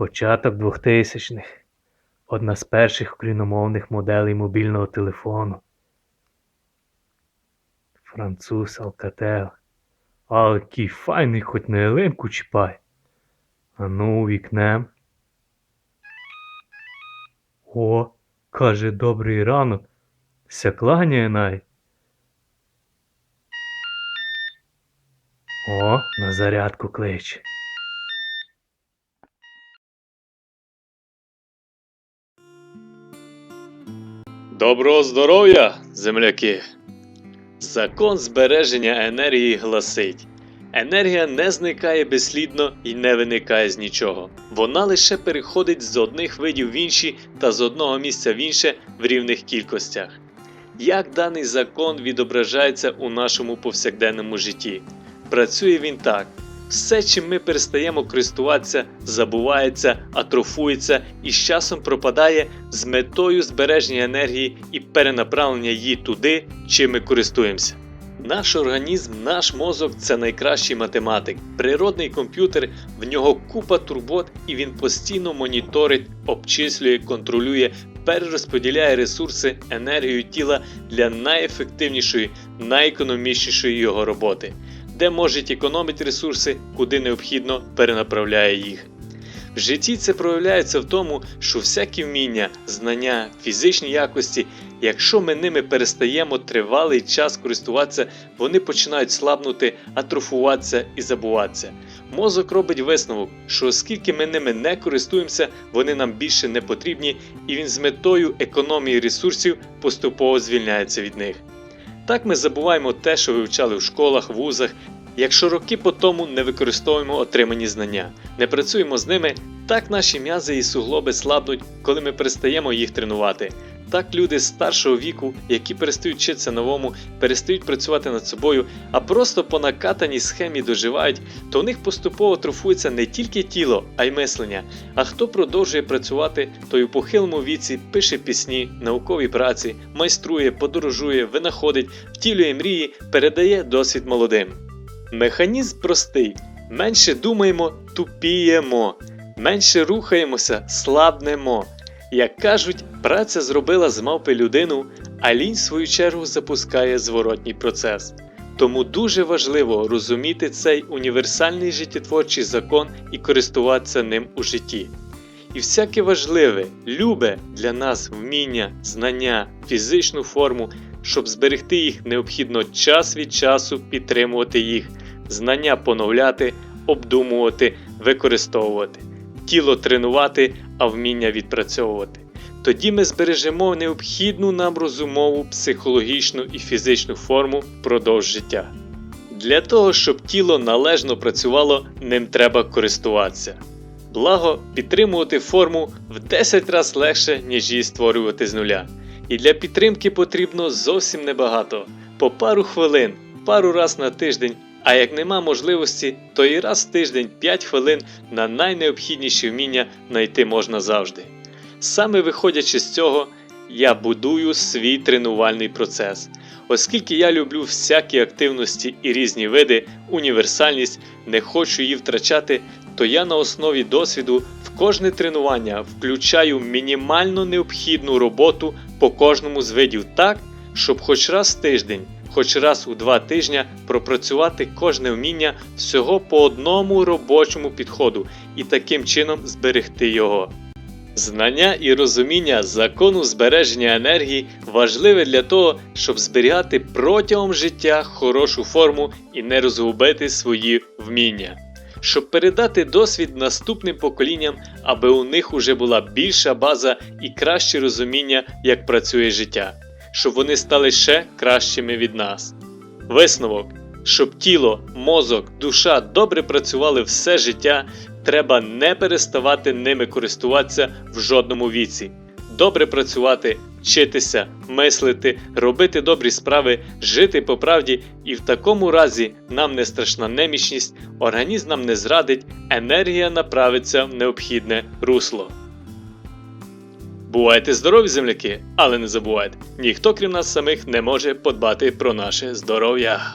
Початок 2000-х. Одна з перших україномовних моделей мобільного телефону. Француз Алкател. А який файний, хоч на ялинку чіпай. А ну, вікнем. О, каже, добрий ранок. Ся най. О, на зарядку кличе. Доброго здоров'я, земляки! Закон збереження енергії гласить: енергія не зникає безслідно і не виникає з нічого. Вона лише переходить з одних видів в інші та з одного місця в інше в рівних кількостях. Як даний закон відображається у нашому повсякденному житті? Працює він так. Все, чим ми перестаємо користуватися, забувається, атрофується і з часом пропадає з метою збереження енергії і перенаправлення її туди, чим ми користуємося. Наш організм, наш мозок це найкращий математик, природний комп'ютер, в нього купа турбот, і він постійно моніторить, обчислює, контролює, перерозподіляє ресурси, енергію тіла для найефективнішої, найекономічнішої його роботи де може економити ресурси, куди необхідно перенаправляє їх. В житті це проявляється в тому, що всякі вміння, знання, фізичні якості, якщо ми ними перестаємо тривалий час користуватися, вони починають слабнути, атрофуватися і забуватися. Мозок робить висновок, що оскільки ми ними не користуємося, вони нам більше не потрібні, і він з метою економії ресурсів поступово звільняється від них. Так ми забуваємо те, що вивчали в школах, вузах. Якщо роки по тому не використовуємо отримані знання, не працюємо з ними, так наші м'язи і суглоби слабнуть, коли ми перестаємо їх тренувати. Так люди старшого віку, які перестають вчитися новому, перестають працювати над собою, а просто по накатаній схемі доживають, то у них поступово трофується не тільки тіло, а й мислення. А хто продовжує працювати, той у похилому віці пише пісні, наукові праці, майструє, подорожує, винаходить, втілює мрії, передає досвід молодим. Механізм простий: менше думаємо, тупіємо, менше рухаємося, слабнемо. Як кажуть, праця зробила з мавпи людину, а лінь в свою чергу запускає зворотній процес. Тому дуже важливо розуміти цей універсальний життєтворчий закон і користуватися ним у житті. І всяке важливе, любе для нас вміння, знання, фізичну форму, щоб зберегти їх, необхідно час від часу підтримувати їх, знання поновляти, обдумувати, використовувати, тіло тренувати, а вміння відпрацьовувати. Тоді ми збережемо необхідну нам розумову, психологічну і фізичну форму впродовж життя. Для того, щоб тіло належно працювало, ним треба користуватися. Благо, підтримувати форму в 10 разів легше, ніж її створювати з нуля. І для підтримки потрібно зовсім небагато по пару хвилин, пару раз на тиждень. А як нема можливості, то і раз в тиждень 5 хвилин на найнеобхідніші вміння знайти можна завжди. Саме виходячи з цього, я будую свій тренувальний процес. Оскільки я люблю всякі активності і різні види, універсальність, не хочу її втрачати, то я на основі досвіду в кожне тренування включаю мінімально необхідну роботу по кожному з видів так, щоб хоч раз в тиждень, хоч раз у два тижня пропрацювати кожне вміння всього по одному робочому підходу і таким чином зберегти його. Знання і розуміння закону збереження енергії важливе для того, щоб зберігати протягом життя хорошу форму і не розгубити свої вміння, щоб передати досвід наступним поколінням, аби у них уже була більша база і краще розуміння, як працює життя, щоб вони стали ще кращими від нас. Висновок. Щоб тіло, мозок, душа добре працювали все життя, треба не переставати ними користуватися в жодному віці. Добре працювати, вчитися, мислити, робити добрі справи, жити по правді, і в такому разі нам не страшна немічність, організм нам не зрадить, енергія направиться в необхідне русло. Бувайте здорові, земляки, але не забувайте, ніхто крім нас самих не може подбати про наше здоров'я.